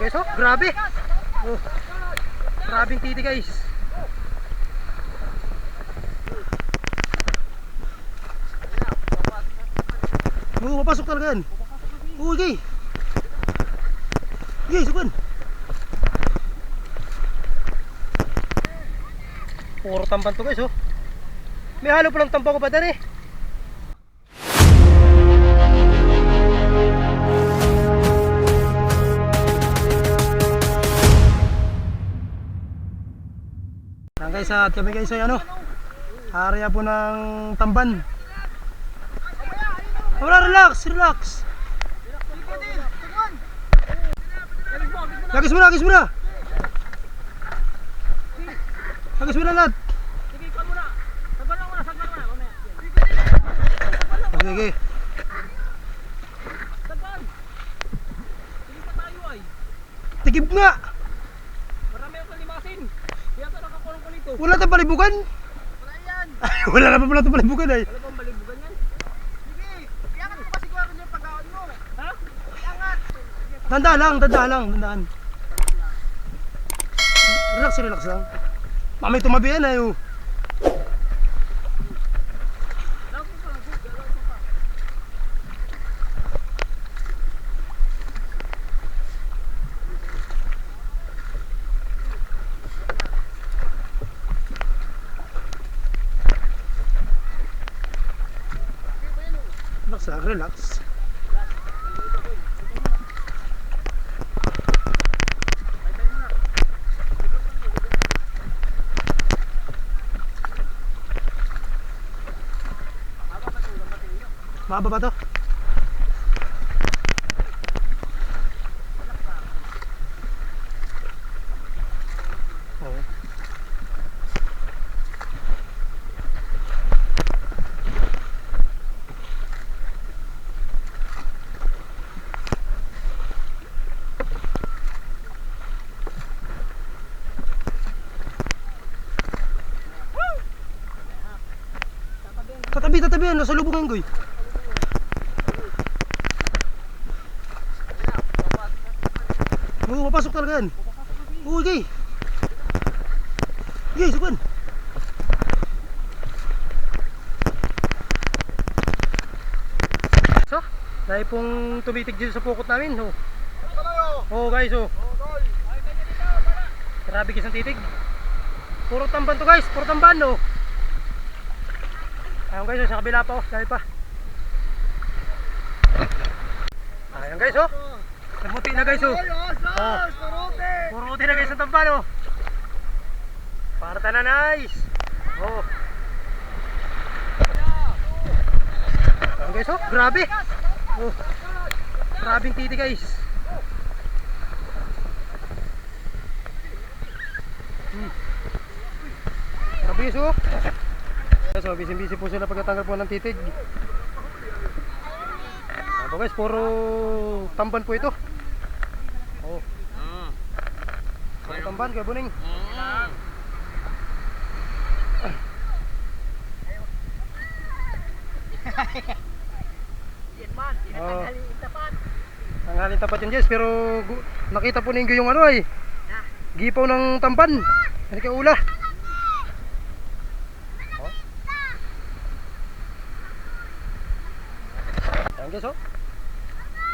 guys oh, grabe. Oh. Grabing titi guys. Oo, mapasok talaga yan. Oo, okay. Okay, sukan. Puro tamban to guys oh. May halo palang tamban ko pa dyan eh. Yan guys, at kami guys ay ano, area po ng tamban. Wala, relax, relax. Lagis mo na, lagis mo na. Lagis mo na lahat. Okay. Tigib nga. Marami akong limasin. Kaya ka nakakulong ko nito. Wala tayong palibugan. Wala yan. Wala na pa pala itong palibugan ay. Alam bang balibugan yan? Sige. Iangat mo pa siguro yung pagkaon mo. Ha? Iangat. Tanda lang, tanda lang, tandaan. Relax, relax lang. Mamay tumabi yan ay. oh. Relax lang, relax. Mahaba ba to? Oo. Tatabi, tatabi yan. Nasa lubungan ko eh. Oo, mapasok talaga yan. Oo, okay. Okay, sukan. So, dahil pong tumitig dito sa pukot namin. Oh, oh guys, oh. Grabe guys ang titig. Puro tamban to guys, puro tamban no. Ayun guys, oh, sa kabila pa oh, dahil pa. Ayun guys, oh. Namuti na guys, oh. Oh. Puro uti na guys ang tamban, oh. Parta na nice. Oh. Ayun guys, oh. Grabe. Oh. Grabing titi guys. Hmm. Grabe guys, oh. So, busy-busy po sila pagkatanggal po ng titig. Ano guys, puro tamban po ito. Oh. Puro tamban, kaya buning. Yan man. Oh. Tinatanghalin tapat. Ang halin tapat yun, Jess, pero nakita po ninyo yung ano ay. Gipaw ng tamban. Kasi kay ula. Oh. Ayan guys, oh.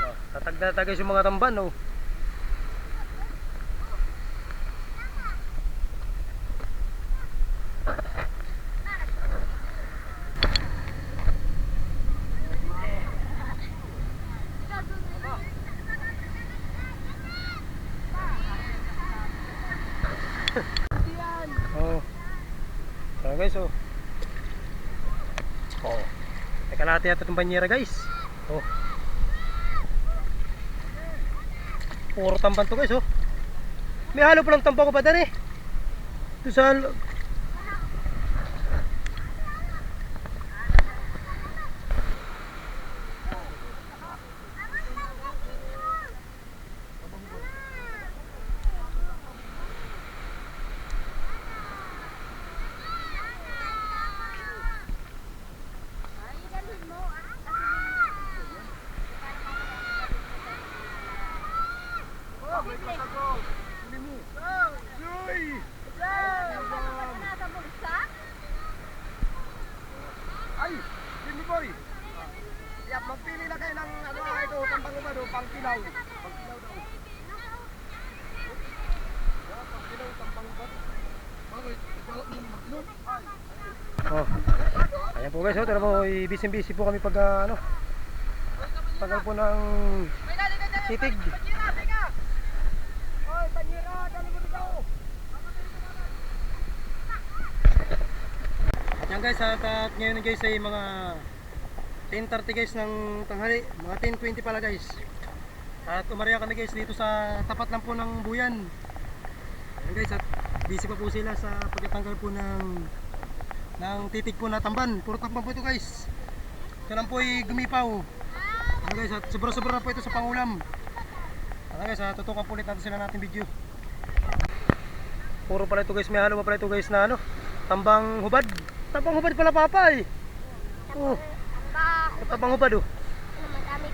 Oh, tatagda guys yung mga tamban, oh. Oh. So guys, oh. Oh. Teka natin natin itong banyera guys. Oh. Puro tamban to guys, oh. May halo palang tamban ko pa dyan eh. Ito sa Ay! Jimmy boy! Kaya magpili na kayo ng ano ito, tambang ba doon, pang kilaw. Pang kilaw daw. Ah, Pang kilaw, tambang ba? Bakit? Ang magno? Ay! Oh. Ayan po guys, oh, tara po, busy-busy po kami pag ah, ano, tagal po ng titig. Panyira, teka! Oy, panyira, dali mo dito! At yan guys, at, at ngayon guys ay mga 10.30 guys ng tanghali, mga 10.20 pala guys. At umarya kami guys dito sa tapat lang po ng buyan. Ayan guys, at busy pa po sila sa pagtatanggal po ng ng titig po na tamban. Puro tamban po ito guys. Ito lang po ay gumipaw. Ayan guys, at sobra-sobra na po ito sa pangulam. Ayan guys, at tutukan po ulit natin sila natin video. Puro pala ito guys, may halo pa pala ito guys na ano, tambang hubad. Tambang hubad pala papa eh. Oh, tambang hubad oh.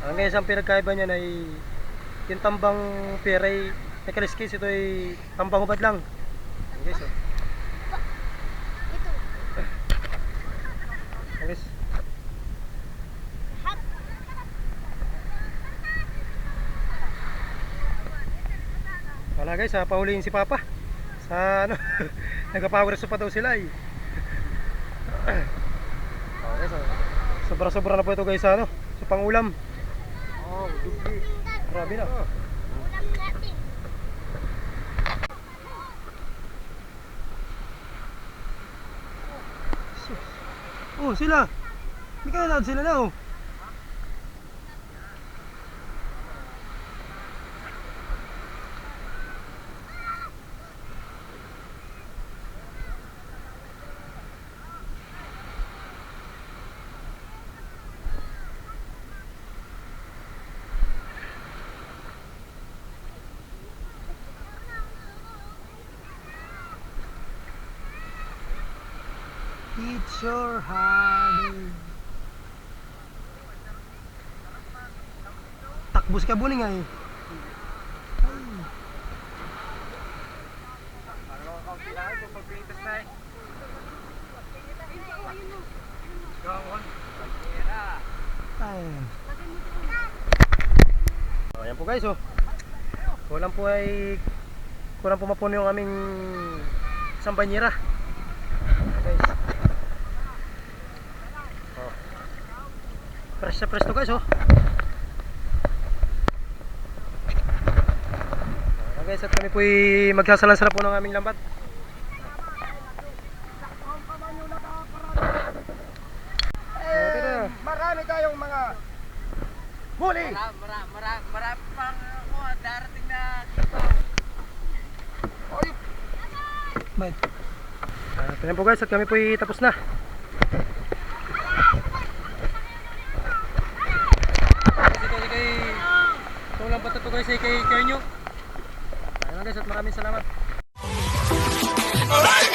Ang guys, ang pinagkaiba niyan ay yung tambang pera ay may kaliskis, ito ay tambang hubad lang. Ayan guys, oh. Guys. Wala guys, ha, pahuliin si Papa. Sa ano, nagpa-power sa pa daw sila eh. Oh, guys, oh. Sobra-sobra na po ito guys ano, sa pangulam. Oh, dugi. Grabe na. Oh, sila. Hindi kaya lahat sila na oh. It's your hard. Takbo si Kabuning ay. Ano ang kaunti lang ito, pagpilitas na eh. Gawon. Panyira. Ay. Oh, ayan po guys oh. Kulang po ay kulang po mapuno yung aming isang banyera. Ayan, guys. Oh. Fresh na fresh to guys oh. Ayan guys at kami po magsasalansa na po ng aming lambat. Eh, marami tayong mga huli. Marami, marami, marami, marami pang ako, darating na Oy, Bye. Ayan po guys at kami po tapos na. Kasi ito kay Itong lambat na to guys ay kay Kenyo. Ayan lang guys at maraming salamat. Alright!